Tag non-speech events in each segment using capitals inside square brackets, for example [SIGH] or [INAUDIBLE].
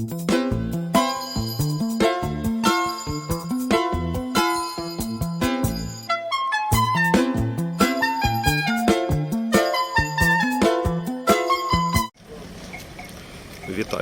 Вітаю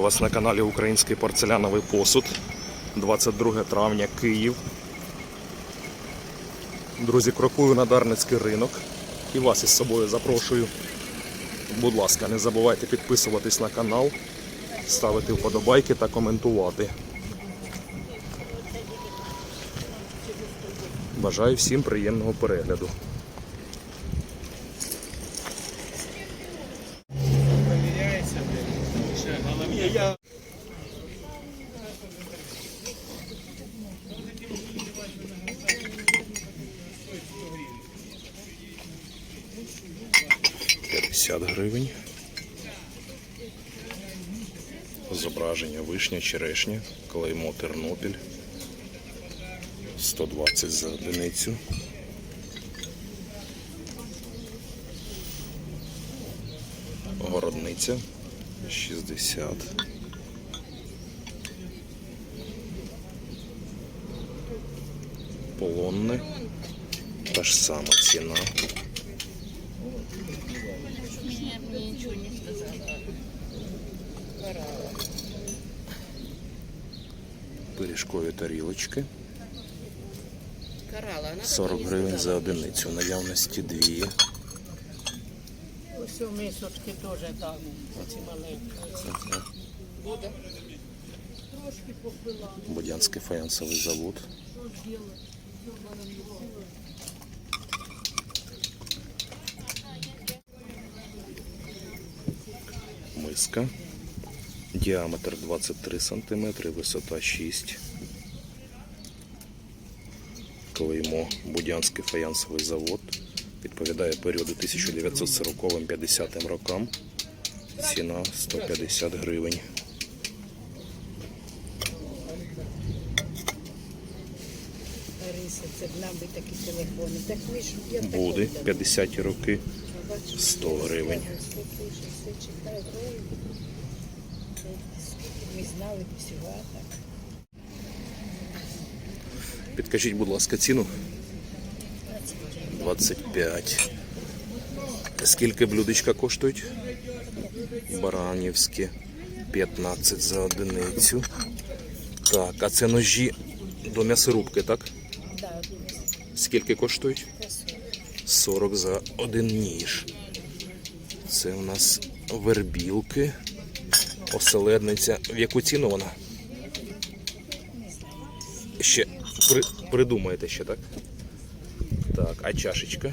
вас на каналі Український порцеляновий посуд. 22 травня, Київ. Друзі, крокую на Дарницький ринок і вас із собою запрошую. Будь ласка, не забувайте підписуватись на канал, ставити вподобайки та коментувати. Бажаю всім приємного перегляду. П'ятдесят гривень. Зображення вишня, черешня, клеймо Тернопіль. 120 за одиницю. Городниця 60. Полонне. Та ж сама ціна. Мне ничего не сказала. Пиріжкові тарілочки. 40 гривень за одиницю. В наявності дві. Ось у мисочки теж там, оці маленькі. Буде. Будянський фаянсовий завод. Миска. Діаметр 23 см, висота 6. Клеймо Будянський фаянсовий завод. Відповідає періоду 1940-50 рокам. Ціна 150 гривень. Буде от, 50 роки 100 гривень. все пише, все читає. Ой, це скільки Ми знали б всього, так. Підкажіть, будь ласка, ціну. 25. Скільки блюдечка коштують? Баранівські. 15 за одиницю. Так, а це ножі до м'ясорубки, так? Скільки коштують? 40 за один ніж. Це у нас вербілки. Оселедниця. В яку ціну вона? Ще при, придумаєте ще, так? Так, а чашечка?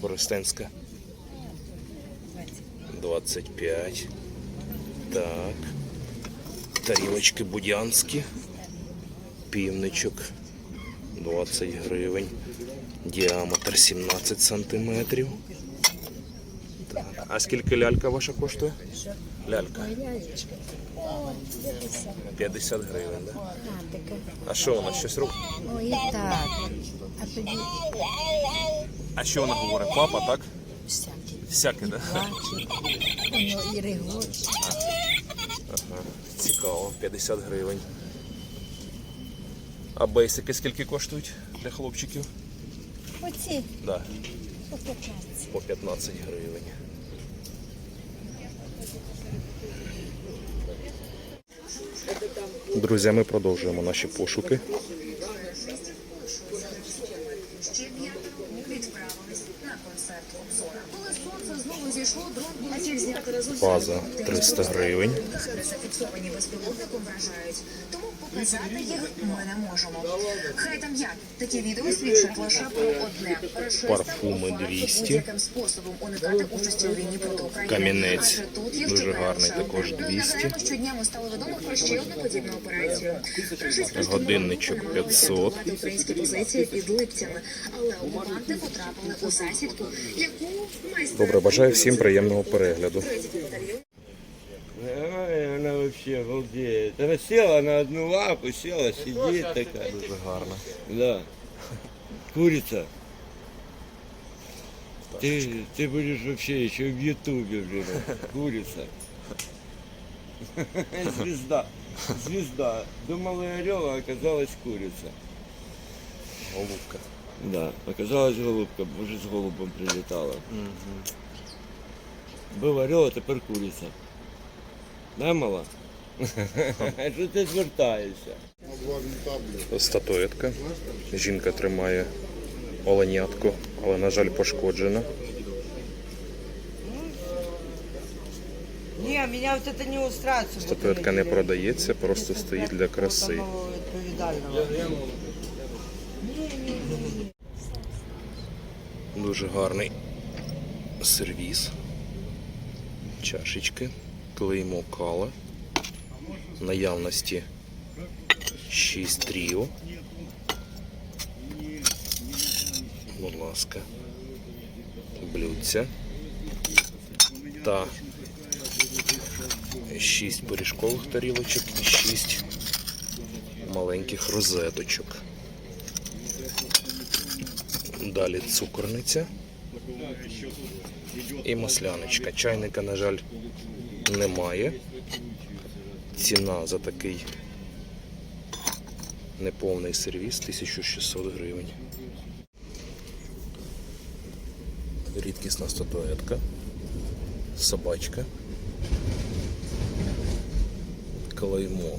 Коростенська. 25. Так. Тарілочки будянські. Півничок. 20 гривень. Діаметр 17 сантиметрів. Так. А скільки лялька ваша коштує? Лялька. 50. 50 гривень, да? А, що вона щось робить? Ой, так. А тоді А що вона говорить? Папа, так? всякі. Всяке, да? Воно і регоче. Ага, цікаво, 50 гривень. А бейсики скільки коштують для хлопчиків? Оці Да, по 15. по 15 гривень. Друзі, ми продовжуємо наші пошуки. База 300 гривень. Тому показати їх ми не можемо. Хай там як. Такі відео свідчать лише про одне. Парфуми у фарті 200. будь-яким способом уникати участі у війні проти України. Камінець. Адже тут є Дуже гарний, також 200. нагадаємо, щодня ми стало відомо про ще одну подібну операцію. Годинничок штурмовики 500. українські позиції під Липцями, але окупанти потрапили у засідку, яку майстер Добре, бажаю всім приємного перегляду. Ой, она вообще обалдеет. Она села на одну лапу, села, сидит такая. Дуже гарно. Да. Курица. Ты, ты будешь вообще еще в Ютубе, блин, курица. [LAUGHS] Звезда. Звезда. Думали орел, а оказалась курица. Голубка. Да, оказалась голубка, боже з голубом прилітала. Був орел, а тепер куриця. Да, мала? [LAUGHS] Що ти звертаєшся? Статуетка. Жінка тримає оленятку, але, на жаль, пошкоджена. Не, меня вот это не субботу, Статуетка не продається, просто стоїть для краси. Дуже гарний сервіс. Чашечки, клеймо кала. Наявності 6 тріо. Будь ласка. Блюдця. Та 6 пиріжкових тарілочок і 6 маленьких розеточок. Далі цукорниця і масляничка. Чайника, на жаль, немає. Ціна за такий неповний сервіс 1600 гривень. Рідкісна статуетка, собачка, клеймо,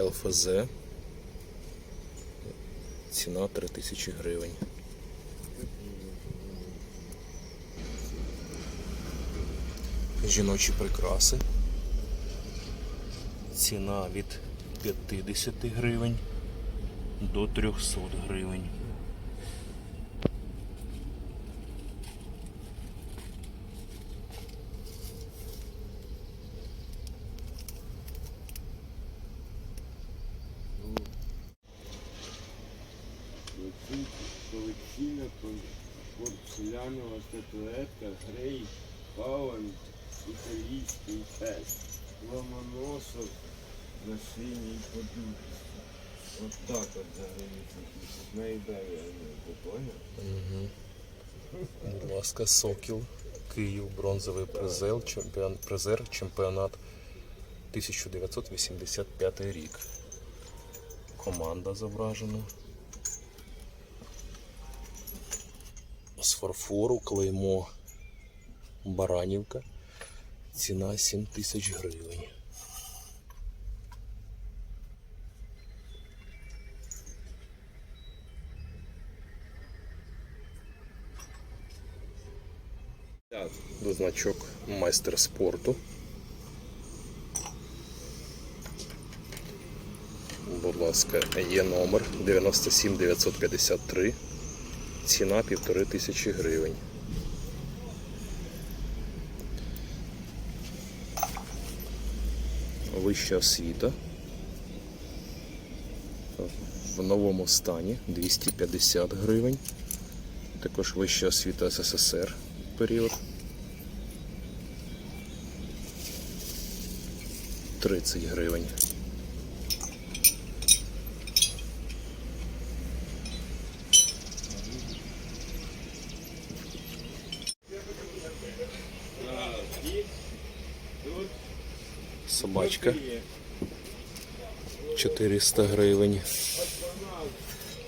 ЛФЗ. Ціна 3000 гривень. Жіночі прикраси. Ціна від 50 гривень до 300 гривень. Колекційна порцелянова статуетка Грей Пауен італійський фест. Ломоносов на синій подушці. От так от заграниця. Наїдає, ти поняв? Будь ласка, Сокіл, Київ, бронзовий призер, чемпіон, призер, чемпіонат 1985 рік. Команда зображена. З фарфору клеймо Баранівка. Ціна 7 тисяч гривень. Так. Значок майстер спорту. Будь ласка, є номер 97953. Ціна півтори тисячі гривень. Вища освіта. В новому стані 250 гривень. Також вища освіта СССР період. 30 гривень. Собачка 400 гривень.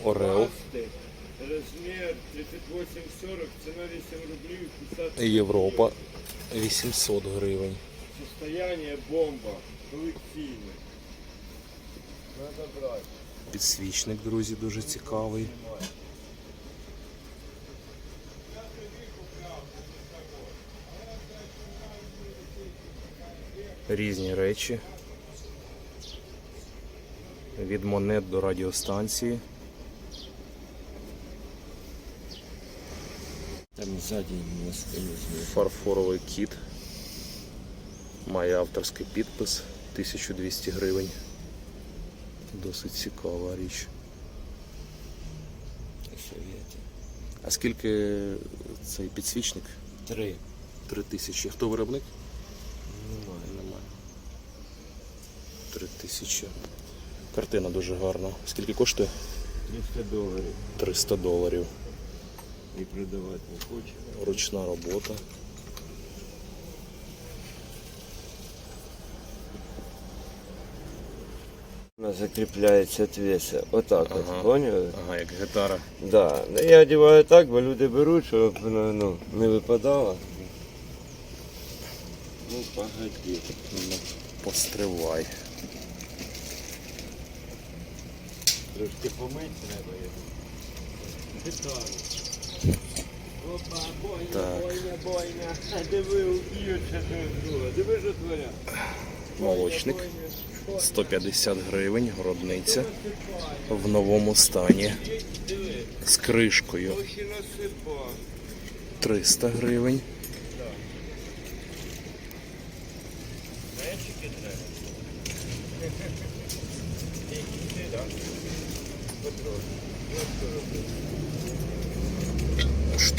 Орел Розмір 38-40, ціна 8 рублів 50 Європа 800 гривень. Состояние бомба. Брати. Підсвічник, друзі, дуже цікавий. Різні речі. Від монет до радіостанції. Там ззаді. Фарфоровий кіт. Має авторський підпис 1200 гривень. Досить цікава річ. А скільки цей підсвічник? Три. Три тисячі. Хто виробник? тисячі. Картина дуже гарна. Скільки коштує? 300 доларів. 300 доларів. І продавати не хочу. Ручна робота. Вона закріпляється від. Отак ага. от, поняли? Ага, як гітара. Да. Ну, я одягаю так, бо люди беруть, щоб воно ну, не випадало. Ну погоди. Ну, постривай. Трошки помить треба його. Опа, бойня, бойня, бойня. А диви, уб'ють друг друга. Диви, що творять. Молочник. 150 гривень, городниця. В новому стані. З кришкою. Ось і насипав. 300 гривень.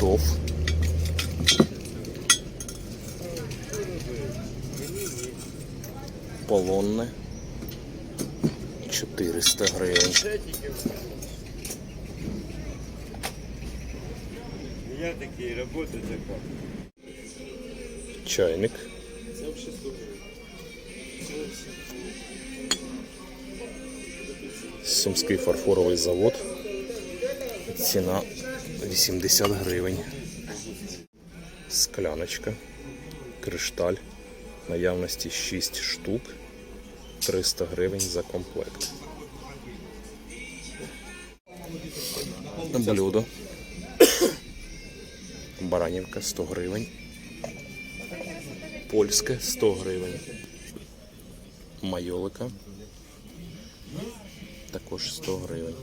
Штоф. Полонне. 400 гривень. Я такий, робота така. Чайник. Сумський фарфоровий завод. Ціна 80 гривень. Скляночка. Кришталь. Наявності 6 штук. 300 гривень за комплект. Блюдо. Баранівка 100 гривень. Польське 100 гривень. Майолика. Також 100 гривень.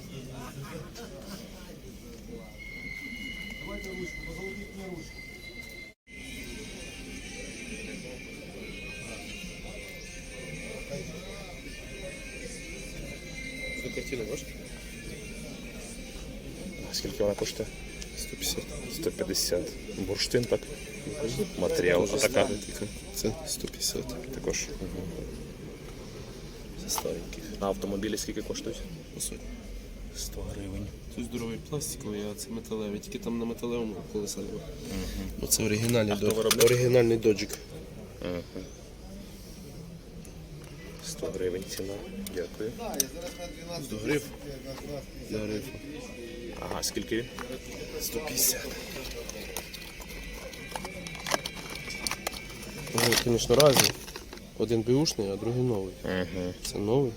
Вона коштує? 150. 150. Бурштин, так? Матеріал. А така? Це 150 Також. Це стареньких. А автомобілі скільки коштують? 100 гривень. Тут здоровий пластиковий, а це металевий. Тільки там на металевому колеса нема. Ну це оригінальний, хто додж. виробник? оригінальний доджик. 100 гривень ціна. Дякую. До гриф. Для грифу. Ага, скільки він? 150. Ну, звісно, разні. Один беушний, а другий новий. Угу. Це новий.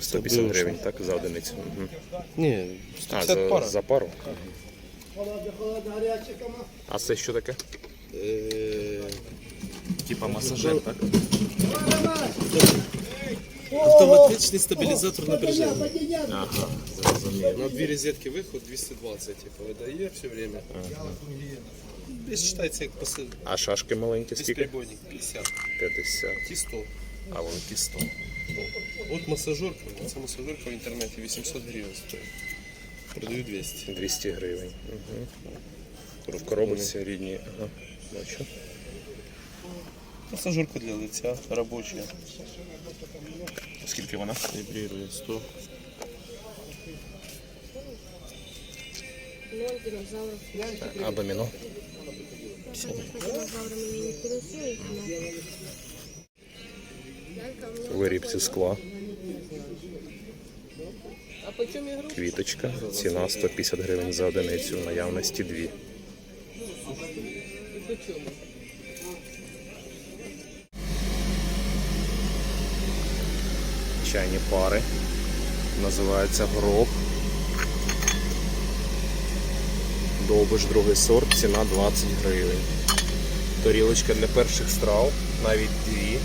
150 Бивший. гривень, так, за одиницю. Угу. Ні, А, 150 за, пара. за пару. А це що таке? Е, Типа масажер, так? Автоматичний стабілізатор напряження. Ага, зрозумів. На дві розетки виход 220, типу, видає все время. Десь читається як посил. А шашки маленькі скільки? Безперебойник 50. 50. Ті 100. А вон ті 100. От массажерка, це массажерка в інтернеті 800 гривень стоїть. Продаю 200. 200 гривень. Угу. В коробочці рідні. Ага. Бачу. Массажерка для лиця робоча. Скільки вона? Вибрирує 100. А доміно? Виріб зі скла. Квіточка. Ціна 150 гривень за одиницю. В наявності дві. Чайні пари. Називається горох. Довбиш другий сорт, ціна 20 гривень. Тарілочка для перших страв, навіть дві.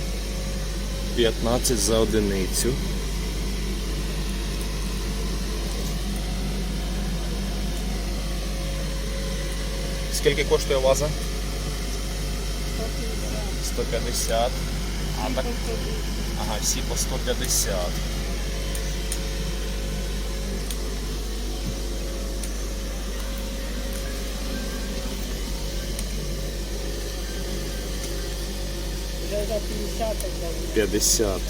15 за одиницю. Скільки коштує ваза? 150. А так. Ага, всі по 150. Вже за 50 дали. 50.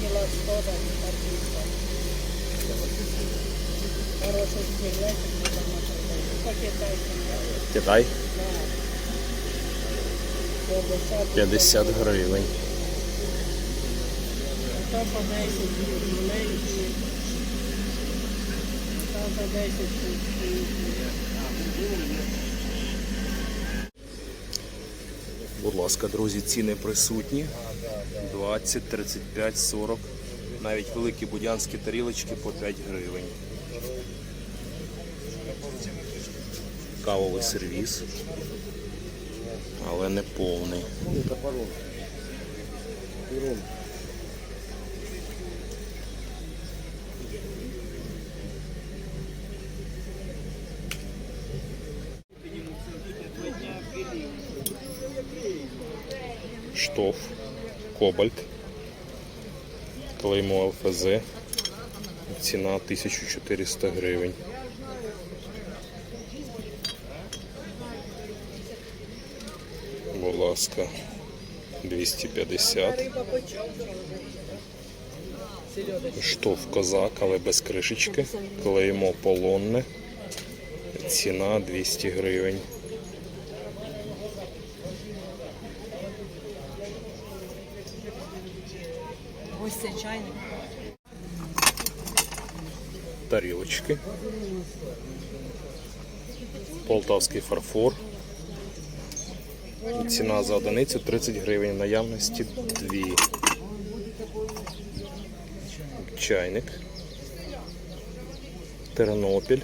Кіло 100 дали, картинка. Хороший скелет, там по-китайски. Китай Да. 50. 50 гривень. 100 по 10 маленькі. 100 по 10 штук. Будь ласка, друзі, ціни присутні. 20, 35, 40. Навіть великі будянські тарілочки по 5 гривень. Кавовий сервіс. Але не повний. Штоф, Кобальт, клеймо ЛФЗ, ціна 1400 гривень. Будь ласка, 250. Штоф козак, але без кришечки. Клеймо полонне. Ціна 200 гривень. Тарілочки. Полтавський фарфор. Ціна за одиницю 30 гривень. Наявності 2. Чайник. Тернопіль.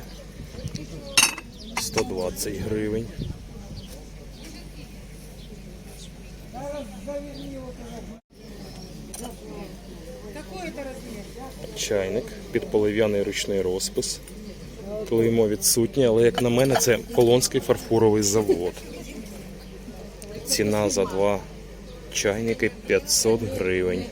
120 гривень. Чайник під полив'яний ручний розпис. Клеймо відсутнє, але як на мене, це Полонський фарфоровий завод. Ціна за два чайники 500 гривень.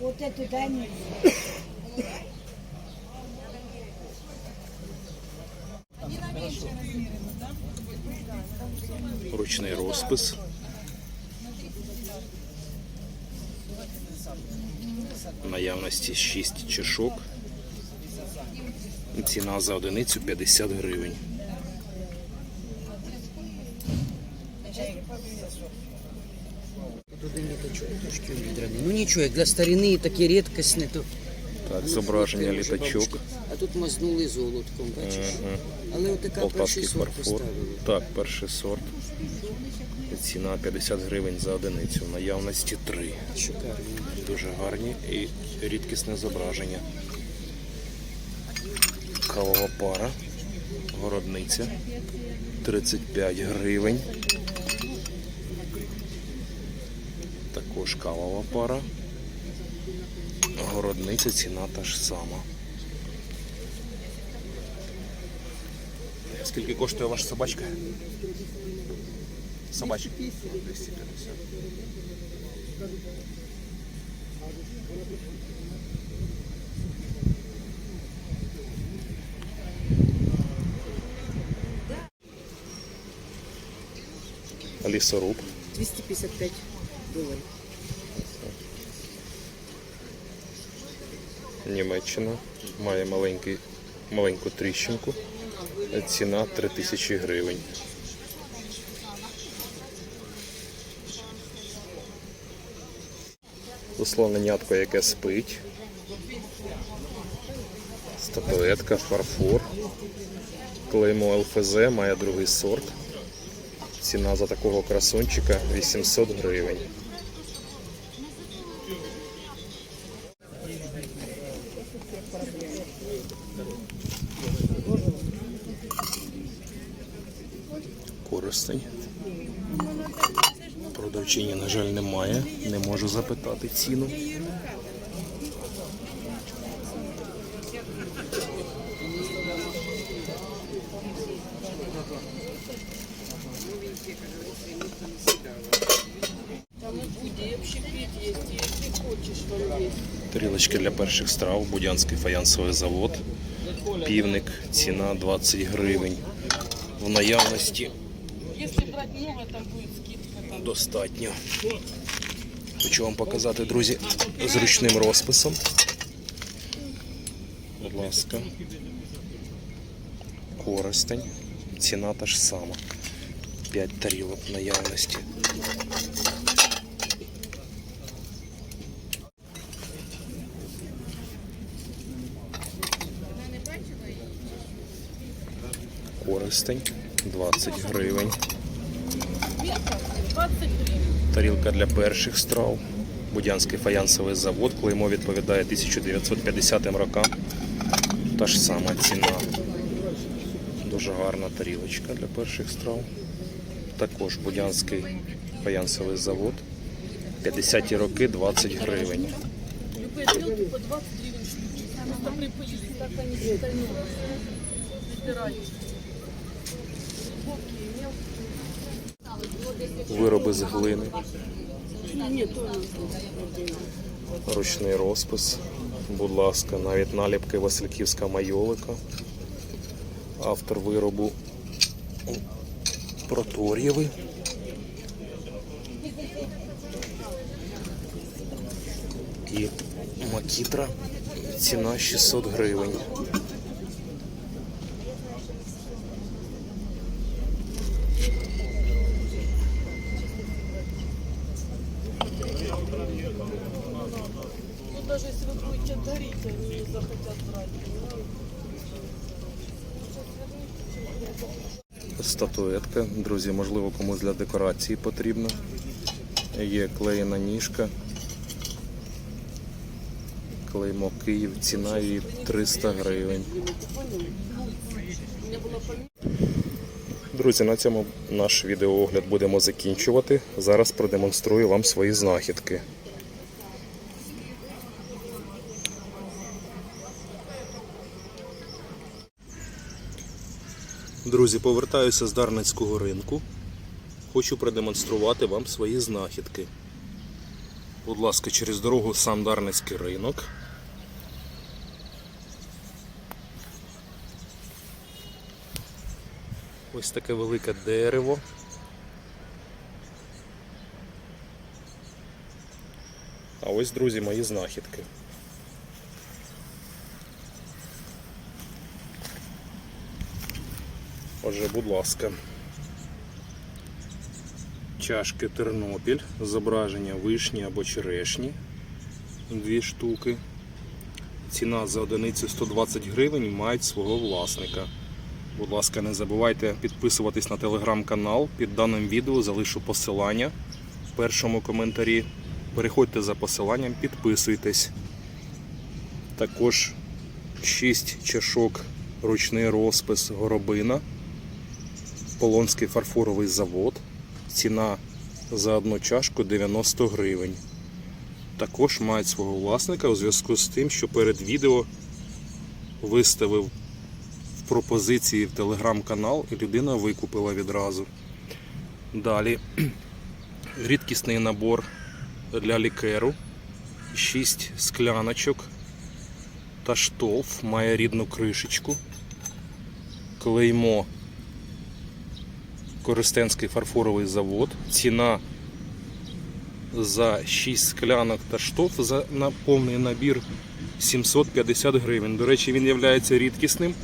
Вот эту дай мне. Ручний розпис. В Наявності 6 чашок. Ціна за одиницю 50 гривень. Тут літачок трошки обідраний. Ну нічого, як для старини такі рідкісні, то Так, зображення літачок. а тут мазнули золотком, бачиш. Але отака перший сорт фарфор. поставили. Так, перший сорт. Ціна 50 гривень за одиницю. В Наявності 3. Шикарно. Дуже гарні і рідкісне зображення. Кавова пара. Городниця. 35 гривень. Також кавова пара. Городниця ціна та ж сама. Скільки коштує ваша собачка? Собачка. 250. Лісоруб. 255 доларів. Німеччина. Має маленький, маленьку тріщинку. Ціна 3000 гривень. Слоненятко, яке спить. Статуетка, фарфор. Клеймо ЛФЗ, має другий сорт. Ціна за такого красунчика 800 гривень. Там есть. Тарілочки для перших страв, Будянський фаянсовий завод. Півник, ціна 20 гривень. В наявності Если брать много, там будет скидка. Достатньо. Хочу вам показати, друзі, з ручним розписом. Будь ласка. Користень. Ціна та ж сама. 5 тарілок наявності. Користень 20 гривень. 20 гривен. Тарілка для перших страв. Будянський фаянсовий завод. Клеймо відповідає 1950 рокам. Та ж сама ціна. Дуже гарна тарілочка для перших страв. Також Будянський фаянсовий завод. 50-ті роки 20 гривень. Тарелки по 20 гривен штуки. Вироби з глини. Ручний розпис. Будь ласка, навіть наліпки Васильківська майолика. Автор виробу Протор'євий. І макітра. Ціна 600 гривень. Ну, даже если вы будете дарить, они захотят брать. Статуетка, друзі, можливо, комусь для декорації потрібно. Є клеєна ніжка. Клеймо Київ, ціна її 300 гривень. Друзі, на цьому наш відеоогляд будемо закінчувати. Зараз продемонструю вам свої знахідки. Друзі, повертаюся з Дарницького ринку. Хочу продемонструвати вам свої знахідки. Будь ласка, через дорогу сам Дарницький ринок. Ось таке велике дерево. А ось, друзі, мої знахідки. Отже, будь ласка. Чашки Тернопіль, зображення вишні або черешні. Дві штуки. Ціна за одиницю 120 гривень мають свого власника. Будь ласка, не забувайте підписуватись на телеграм-канал. Під даним відео залишу посилання в першому коментарі. Переходьте за посиланням, підписуйтесь. Також 6 чашок ручний розпис горобина. Полонський фарфоровий завод. Ціна за одну чашку 90 гривень. Також мають свого власника у зв'язку з тим, що перед відео виставив пропозиції в телеграм-канал і людина викупила відразу. Далі рідкісний набор для лікеру. 6 скляночок та штоф, має рідну кришечку. Клеймо Користенський фарфоровий завод. Ціна за 6 склянок та штоф за на повний набір 750 гривень. До речі, він є рідкісним.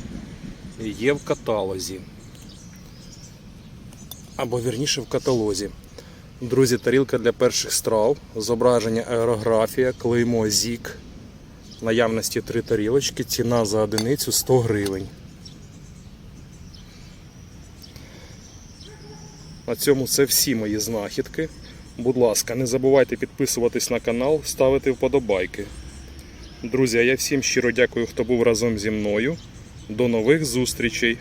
Є в каталозі. Або вірніше в каталозі. Друзі, тарілка для перших страв, зображення аерографія, клеймо ЗІК. Наявності три тарілочки, ціна за одиницю 100 гривень. На цьому це всі мої знахідки. Будь ласка, не забувайте підписуватись на канал, ставити вподобайки. Друзі, а я всім щиро дякую, хто був разом зі мною. До нових зустрічей!